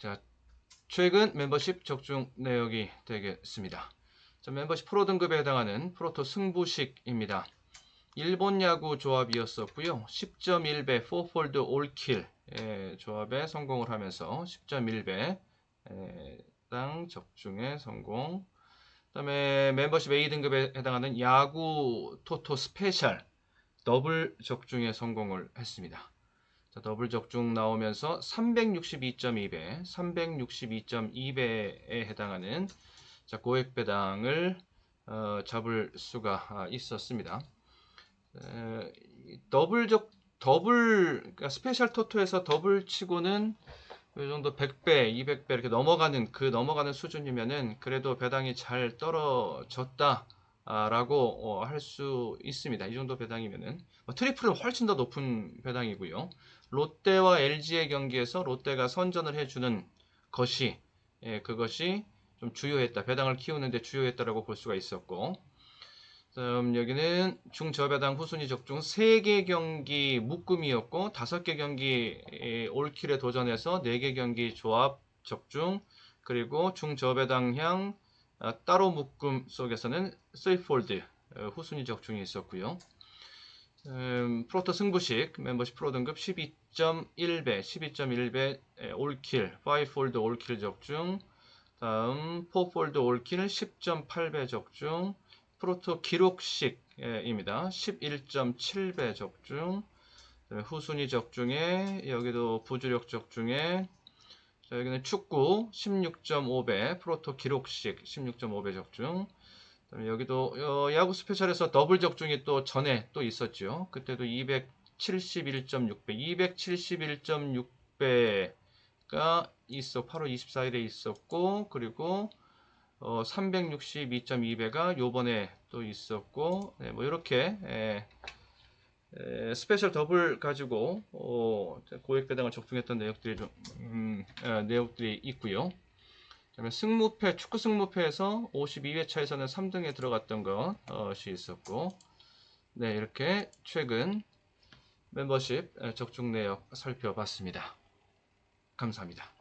자, 최근 멤버십 적중 내역이 되겠습니다. 자, 멤버십 프로 등급에 해당하는 프로토 승부식입니다. 일본 야구 조합이었었고요. 10.1배 4폴드 올킬 예, 조합에 성공을 하면서 10.1배 예, 땅 적중에 성공. 그 다음에 멤버십 A 등급에 해당하는 야구 토토 스페셜 더블 적중에 성공을 했습니다. 자, 더블 적중 나오면서 362.2배, 362.2배에 해당하는 자, 고액 배당을 어, 잡을 수가 아, 있었습니다. 에, 이 더블 적 더블 그러니까 스페셜 토토에서 더블 치고는 이 정도 100배, 200배 이렇게 넘어가는 그 넘어가는 수준이면은 그래도 배당이 잘 떨어졌다. 라고 할 수 있습니다. 이 정도 배당이면은 뭐 트리플은 훨씬 더 높은 배당이고요. 롯데와 LG의 경기에서 롯데가 선전을 해주는 것이 예, 그것이 좀 주요했다. 배당을 키우는데 주요했다라고 볼 수가 있었고 다음 여기는 중저배당 후순위 적중 3개 경기 묶음이었고 5개 경기 예, 올킬에 도전해서 4개 경기 조합 적중 그리고 중저배당향 아, 따로 묶음 속에서는 3폴드 어, 후순위 적중이 있었고요. 음, 프로토 승부식 멤버십 프로 등급 12.1배 12.1배 올킬 5폴드 올킬 적중 다음 4폴드 올킬 10.8배 적중 프로토 기록식입니다. 11.7배 적중 후순위 적중에 여기도 부주력 적중에 자, 여기는 축구 16.5배 프로토 기록식 16.5배 적중. 그다음에 여기도 어, 야구 스페셜에서 더블 적중이 또 전에 또 있었죠. 그때도 271.6배 271.6배가 있어 8월 24일에 있었고 그리고 어, 362.2배가 요번에 또 있었고 네, 뭐 이렇게 예, 에, 스페셜 더블 가지고 어, 고액 배당을 적중했던 내역들이 좀 음, 에, 내역들이 있고요. 그다음에 승무패 축구 승무패에서 52회차에서는 3등에 들어갔던 것이 있었고, 네 이렇게 최근 멤버십 에, 적중 내역 살펴봤습니다. 감사합니다.